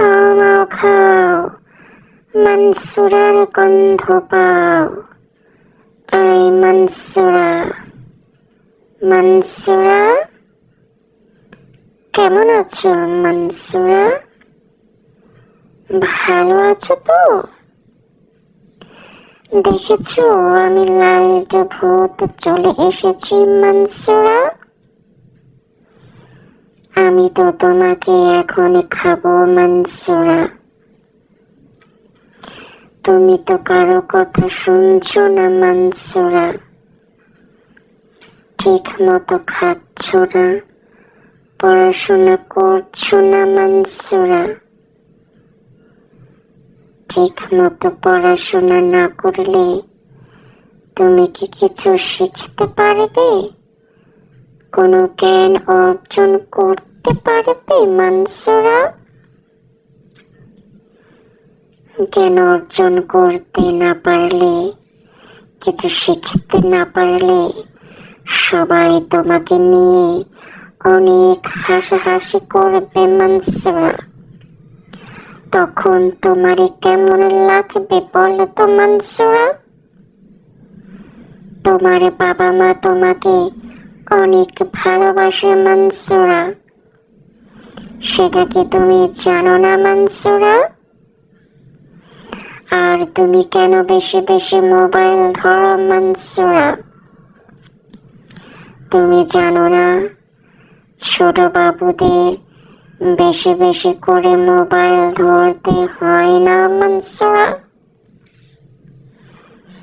খাও মাও খাও মনসুরার গন্ধ পাও। এই মনসুরা মনসুরা, কেমন আছো মনসুরা? ভালো আছো তো? দেখেছ আমি লাইট ভূত চলে এসেছি মনসুরা? আমি তো তোমাকে এখনই খাব মনসুরা। তুমি তো কারও কথা শুনছো না মনসুরা। ঠিক মতো খাচ্ছ না, পড়াশোনা করছ না মনসুরা। ঠিক মতো পড়াশোনা না করলে তুমি কি কিছু শিখতে পারবে? কোনো জ্ঞান অর্জন করতে পারবে মানসুরা জ্ঞান অর্জন করতে না পারলে, কিছু শিখতে না পারলে, সবাই তোমাকে নিয়ে অনেক হাসাহাসি করবে মানসুরা তখন তোমারে কেমন লাগবে বলো তো মানসুরা তোমার বাবা মা তোমাকে অনেক ভালোবাসে মানসুরা সেটা কি তুমি জানো না, মানসুরা? আর তুমি কেন বেশি বেশি মোবাইল ধরো, মানসুরা? তুমি জানো না, ছোট বাবুদের বেশি বেশি করে মোবাইল ধরতে হয় না, মনসুরা?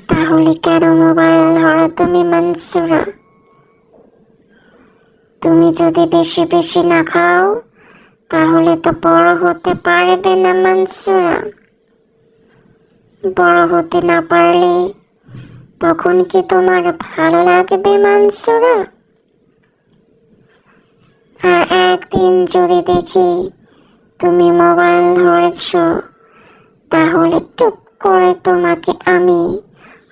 তাহলে কেন মোবাইল ধরো তুমি, মনসুরা? তুমি যদি বেশি বেশি না খাও তাহলে তো বড় হতে পারবে না মনসুরা। বড় হতে না পারলে তখন কি তোমার ভালো লাগবে মনসুরা? আর একদিন যদি দেখি তুমি মোবাইল ধরেছ, তাহলে টুপ করে তোমাকে আমি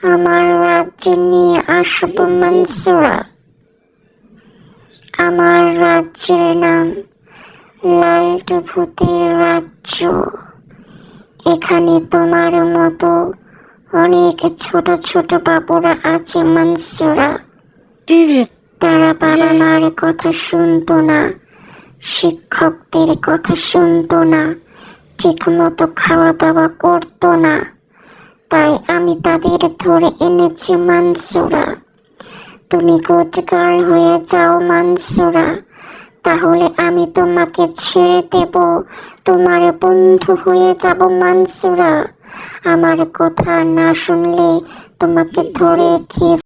আমার রাজ্যে নিয়ে আসব মনসুরা। আমার রাজ্যের নাম লালটু ভূতের রাজ্য। এখানে তোমার মতো অনেক ছোট ছোট বাবুরা আছে মনসুরা। তারা বাবা মার কথা শুনতো না শিক্ষকদের কথা শুনতো না ঠিক মতো খাওয়া দাওয়া করতো না। তাই আমি তাদের ধরে এনেছি মানসুরা। তুমি গুড গার্ল হয়ে যাও মানসুরা। তাহলে আমি তোমাকে ছেড়ে দেব। তোমার বন্ধু হয়ে যাব মানসুরা। আমার কথা না শুনলে তোমাকে ধরে খেয়ে